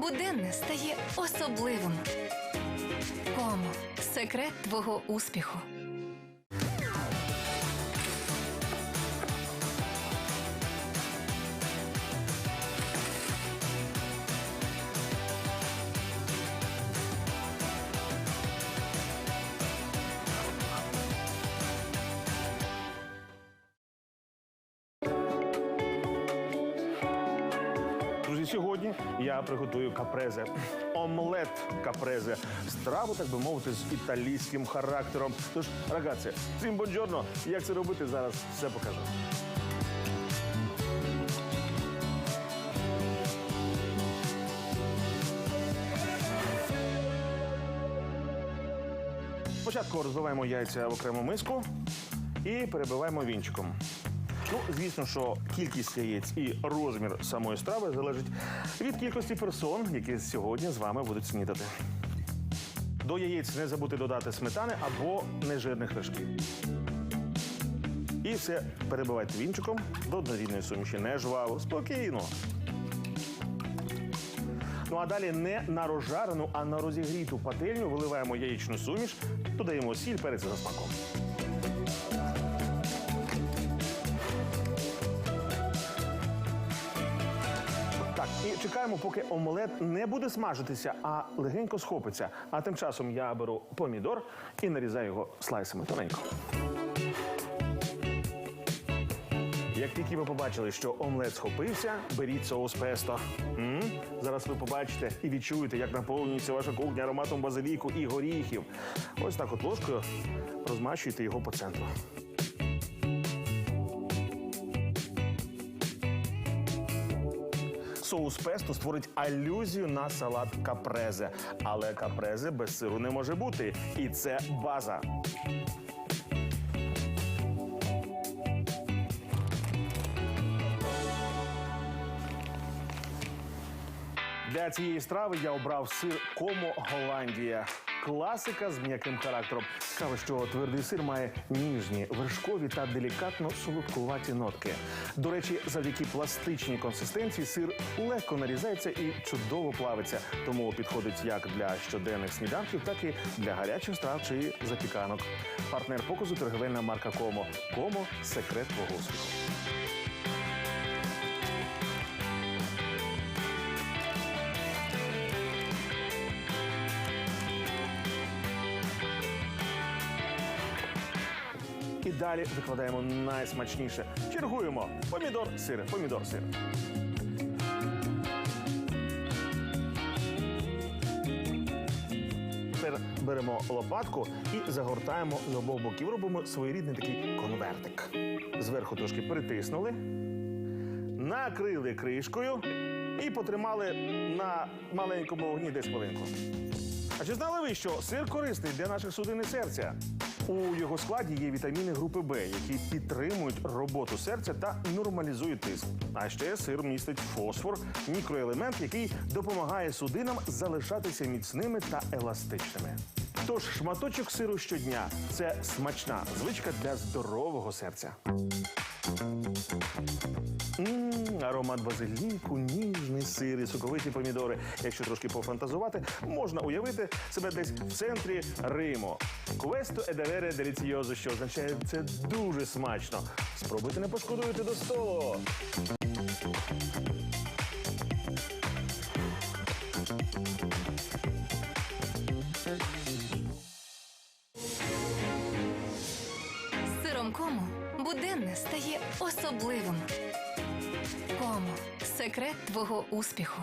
буденне стає особливим. Комо секрет твого успіху. Друзі, сьогодні я приготую капрезе. Омлет капрезе. Страву, так би мовити, з італійським характером. Тож, рагаці, всім бонджорно. Як це робити, зараз все покажу. Спочатку розбиваємо яйця в окрему миску і перебиваємо вінчиком. Ну, звісно, що кількість яєць і розмір самої страви залежить від кількості персон, які сьогодні з вами будуть снідати. До яєць не забудьте додати сметани або нежирних вершків. І все перебивайте вінчиком до однорідної суміші. Не жваво, спокійно. Ну а далі не на розжарену, а на розігріту пательню виливаємо яєчну суміш, додаємо сіль, перець за смаком. І чекаємо, поки омлет не буде смажитися, а легенько схопиться. А тим часом я беру помідор і нарізаю його слайсами тоненько. Як тільки ви побачили, що омлет схопився, беріть соус песто. м Зараз ви побачите і відчуєте, як наповнюється ваша кухня ароматом базиліку і горіхів. Ось так от ложкою розмащуйте його по центру. Соус песто створить алюзію на салат капрезе. Але капрезе без сиру не може бути. І це база. Для цієї страви я обрав сир Комо Голландія. Класика з м'яким характером. Цікаво, що твердий сир має ніжні, вершкові та делікатно солодкуваті нотки. До речі, завдяки пластичній консистенції сир легко нарізається і чудово плавиться, тому підходить як для щоденних сніданків, так і для гарячих страв чи запіканок. Партнер показу торговельна марка Комо. Комо секрет твого успіху. І далі викладаємо найсмачніше. Чергуємо. Помідор, сир, помідор, сир. Тепер беремо лопатку і загортаємо з обох боків. Робимо своєрідний такий конвертик. Зверху трошки притиснули, накрили кришкою і потримали на маленькому вогні десь хвилинку. А чи знали ви, що сир корисний для наших судин і серця? У його складі є вітаміни групи Б, які підтримують роботу серця та нормалізують тиск. А ще сир містить фосфор, мікроелемент, який допомагає судинам залишатися міцними та еластичними. Тож шматочок сиру щодня це смачна звичка для здорового серця. Аромат базиліку, ніжний сир і соковиті помідори. Якщо трошки пофантазувати, можна уявити себе десь в центрі Риму. Квесто едевере деліціозо, що означає це дуже смачно. Спробуйте не пошкодуєте до столу. Сиром кому буденне стає особливим. Комо секрет твого успіху.